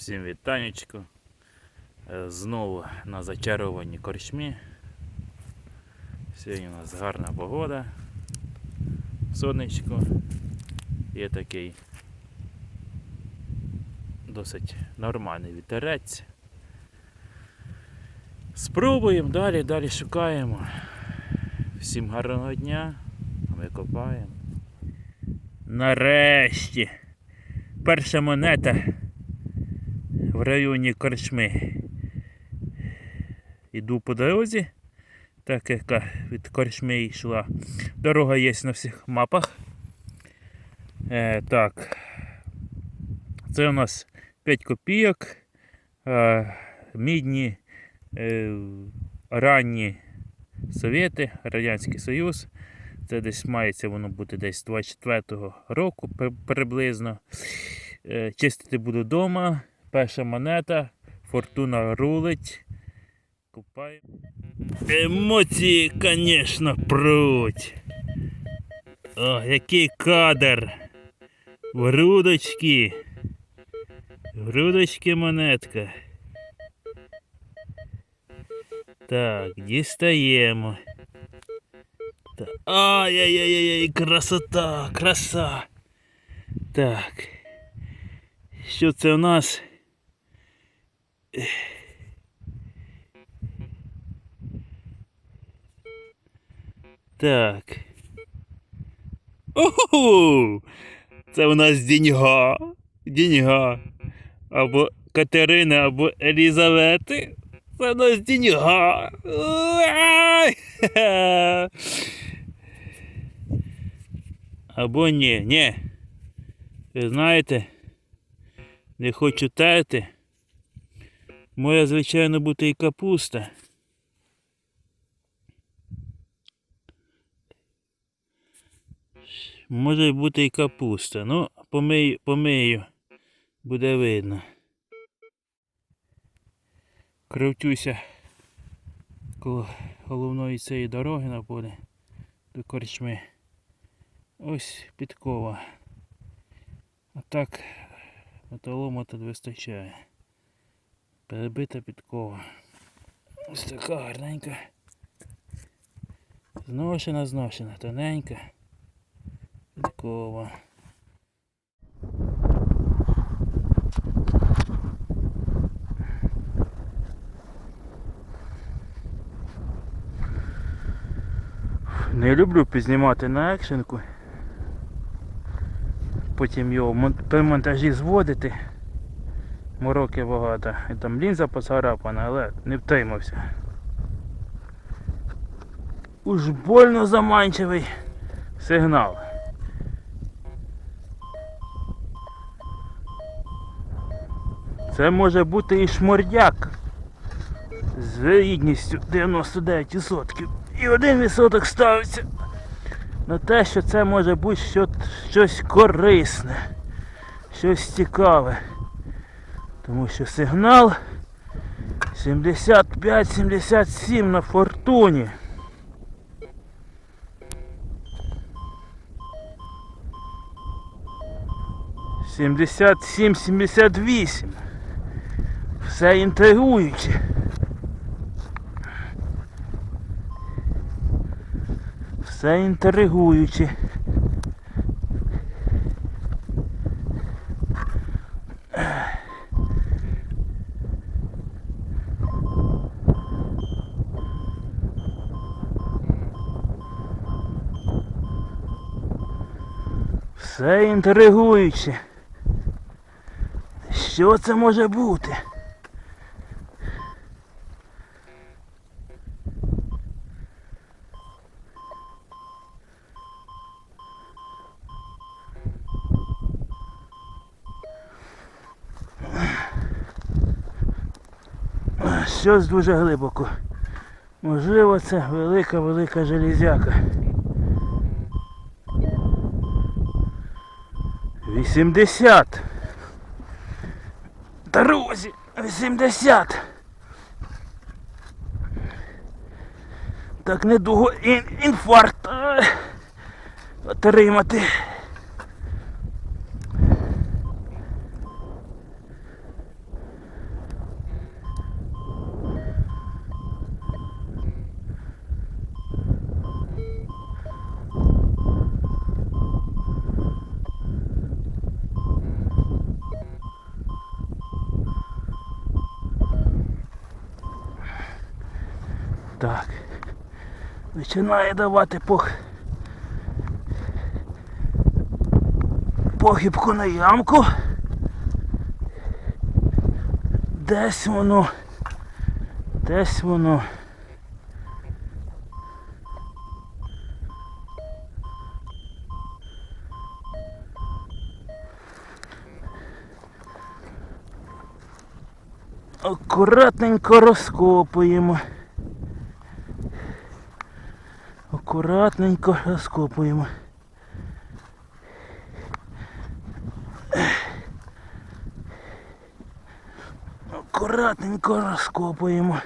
Всім вітанечко. Е, Знову на зачарованій корчмі. Сьогодні у нас гарна погода. Сонечко. Є такий досить нормальний вітерець. Спробуємо далі, далі шукаємо. Всім гарного дня. Ми копаємо. Нарешті. Перша монета в районі Корчми. Іду по дорозі, так яка від Корчми йшла. Дорога є на всіх мапах. Е, так. Це у нас 5 копійок. Е, мідні е, ранні Совєти, Радянський Союз. Це десь мається воно бути десь 24-го року приблизно. Е, Чистити буду вдома. Перша монета. Фортуна рулить. Купаю. Емоції, звісно, пруть. О, який кадр. Грудочки. Грудочки монетка. Так, дістаємо. Та- Ай-яй-яй-яй, красота, краса. Так. Що це у нас? Так. Ого! Це у нас діньга. Діньга. Або Катерина, або Елізавети. Це у нас діньга. Або ні, ні. Ви знаєте, не хочу терти. Моя, звичайно, бути і капуста. Може бути і капуста. Ну, помию, помию. Буде видно. Кривтюся коло головної цієї дороги на полі до корчми. Ось підкова. А так металому тут вистачає. Перебита підкова. Ось така гарненька. Зношена, зношена, тоненька. Підкова. Не люблю підзнімати на екшенку. Потім його при монтажі зводити. Мороки багато. І там лінза поцарапана, але не втримався. Уж больно заманчивий сигнал. Це може бути і шмордяк з вирідністю 99%. І один відсоток ставиться на те, що це може бути щось корисне, щось цікаве. Тому що сигнал 75-77 на фортуні. Сімдесят сім, сімдесят вісім. Все інтригуюче. Все інтригуюче. Все інтригуюче. Що це може бути? Щось дуже глибоко. Можливо, це велика-велика железяка. 80. Друзі, 80. Так недовго ін, інфаркт е, отримати. Так. Починає давати пох... похибку на ямку. Десь воно. Десь воно. Акуратненько розкопуємо. Акуратненько розкопуємо. Акуратненько розкопуємо.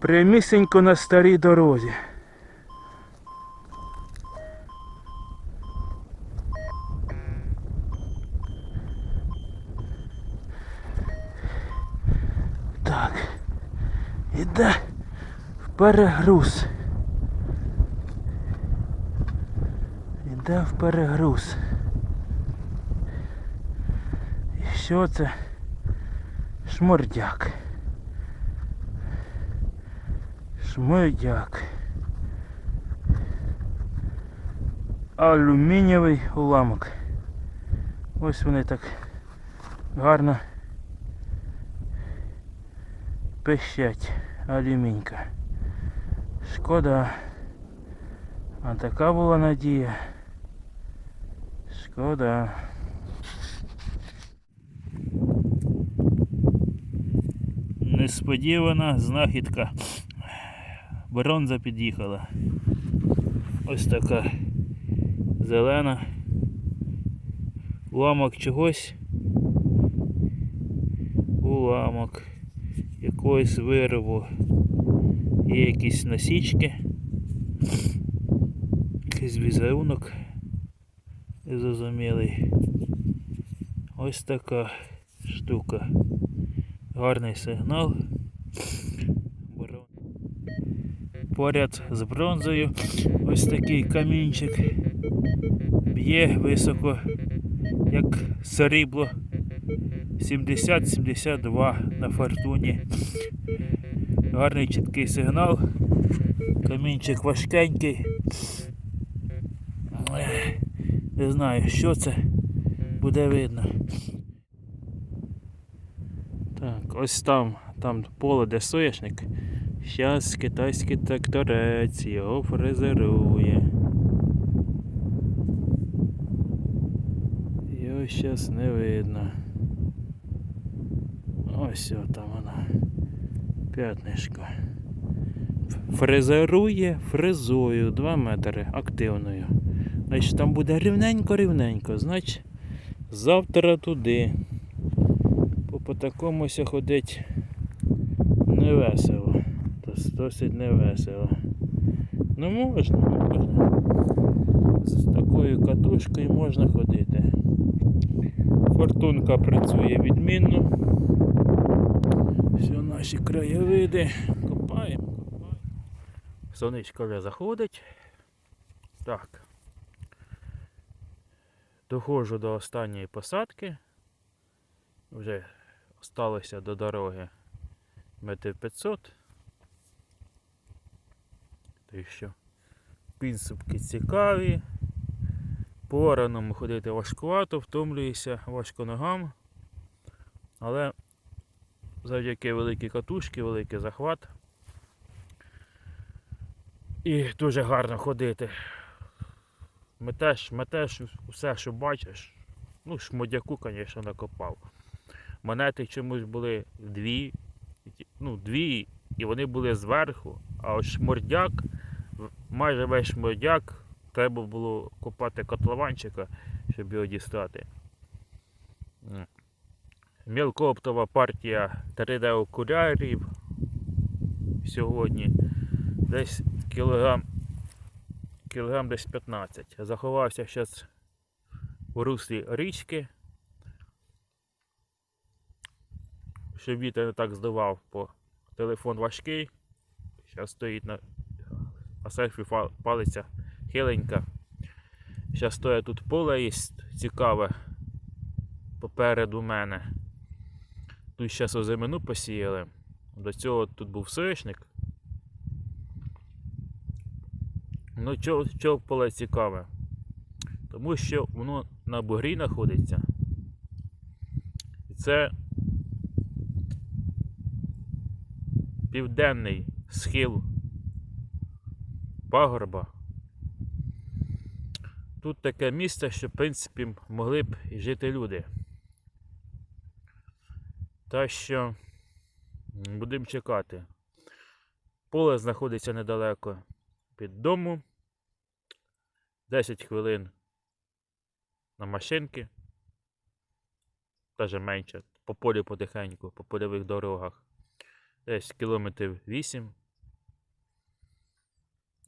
Прямісінько на старій дорозі. Так. Іде в перегруз. Іде в перегруз. І що це? Шмордяк. Шмордяк. Алюмінієвий уламок. Ось вони так гарно пищать алюмінька. Шкода. А така була надія. Шкода. Несподівана знахідка. Бронза під'їхала. Ось така зелена. Уламок чогось. Уламок якогось виробу. Є якісь насічки. Якийсь візерунок незрозумілий. Ось така штука. Гарний сигнал. Поряд з бронзою ось такий камінчик. Б'є високо, як срібло. 70-72 на фортуні. Гарний чіткий сигнал. Камінчик важкенький. Не знаю, що це буде видно. Так, ось там, там поле, де соняшник. Щас китайський тракторець його фрезерує. Його щас не видно. Ось там вона. П'ятнишко. Фрезерує фрезою 2 метри активною. Значить там буде рівненько-рівненько. Значить завтра туди. Бо по такому ся ходить не весело. Дос- Досить не весело. Ну можна, можна. З такою катушкою можна ходити. Фортунка працює відмінно. Наші краєвиди. Копаємо, копаємо. Сонечко вже заходить. Так. Доходжу до останньої посадки. Вже осталося до дороги метрів 500. Та що підсупки цікаві. По раному ходити важкувато, втомлююся важко ногам. Але завдяки великій катушці, великий захват. І дуже гарно ходити. Метеш, метеш усе, що бачиш. Ну, шмодяку, звісно, накопав. Монети чомусь були дві, ну, дві, і вони були зверху, а от шмордяк, майже весь шмордяк, треба було копати котлованчика, щоб його дістати. М. Мілкооптова партія 3D окулярів сьогодні десь кілограм, кілограм десь 15. Заховався зараз у руслі річки. Щоб вітер не так здував, бо телефон важкий. Зараз стоїть на. А селфі палиця хиленька. Зараз стоїть тут поле є цікаве попереду мене. Тут зараз озимину посіяли. До цього тут був соєшник. Ну, чого, чого поле цікаве? Тому що воно на бугрі знаходиться. І це південний схил пагорба. Тут таке місце, що в принципі могли б жити люди. Та що будемо чекати. Поле знаходиться недалеко від дому. 10 хвилин на машинки. Даже менше. По полю потихеньку, по польових дорогах. Десь кілометрів 8.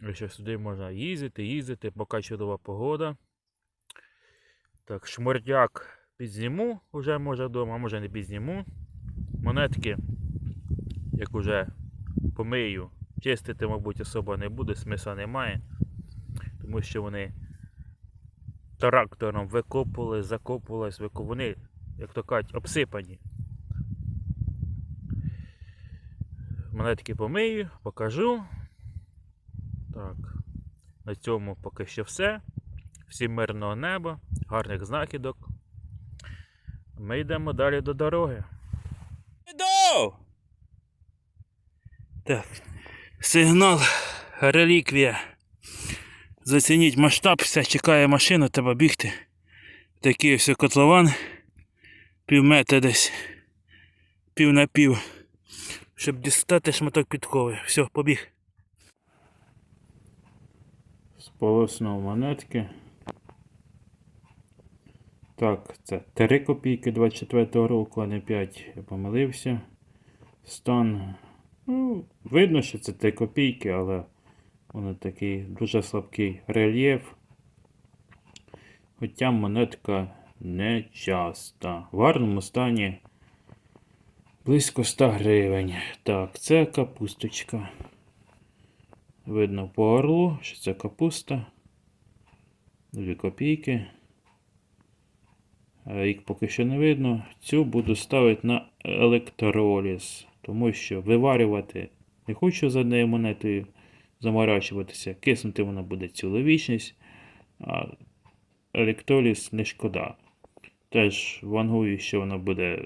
І що сюди можна їздити, їздити, поки чудова погода. Так, шмурдяк підзніму, вже може вдома, а може не підзніму. Монетки, як уже помию, чистити, мабуть, особо не буде, смисла немає. Тому що вони трактором викопували, закопувались, вони, як то кажуть, обсипані. Монетки помию, покажу. Так. На цьому поки що все. Всім мирного неба, гарних знахідок. Ми йдемо далі до дороги. Так. Сигнал, реліквія. Зацініть масштаб, все, чекає машина, треба бігти. Такий ось котлован. Пів метра десь. Пів на пів. Щоб дістати шматок підкови. Все, побіг. Сполоснув монетки. Так, це 3 копійки 24 року, а не 5. Я помилився. Стан. Ну, видно, що це 3 копійки, але воно такий дуже слабкий рельєф. Хоча монетка не часта. В гарному стані близько 100 гривень. Так, це капусточка. Видно по орлу, що це капуста. 2 копійки. Їх поки що не видно. Цю буду ставити на електроліз, тому що виварювати не хочу за однією монетою заморачуватися. Киснути вона буде цілу вічність, а електроліз не шкода. Теж вангую, що вона буде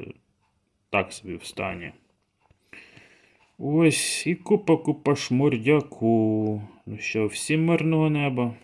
так собі в стані. Ось і купа купа шмурдяку. Ну що, всім мирного неба.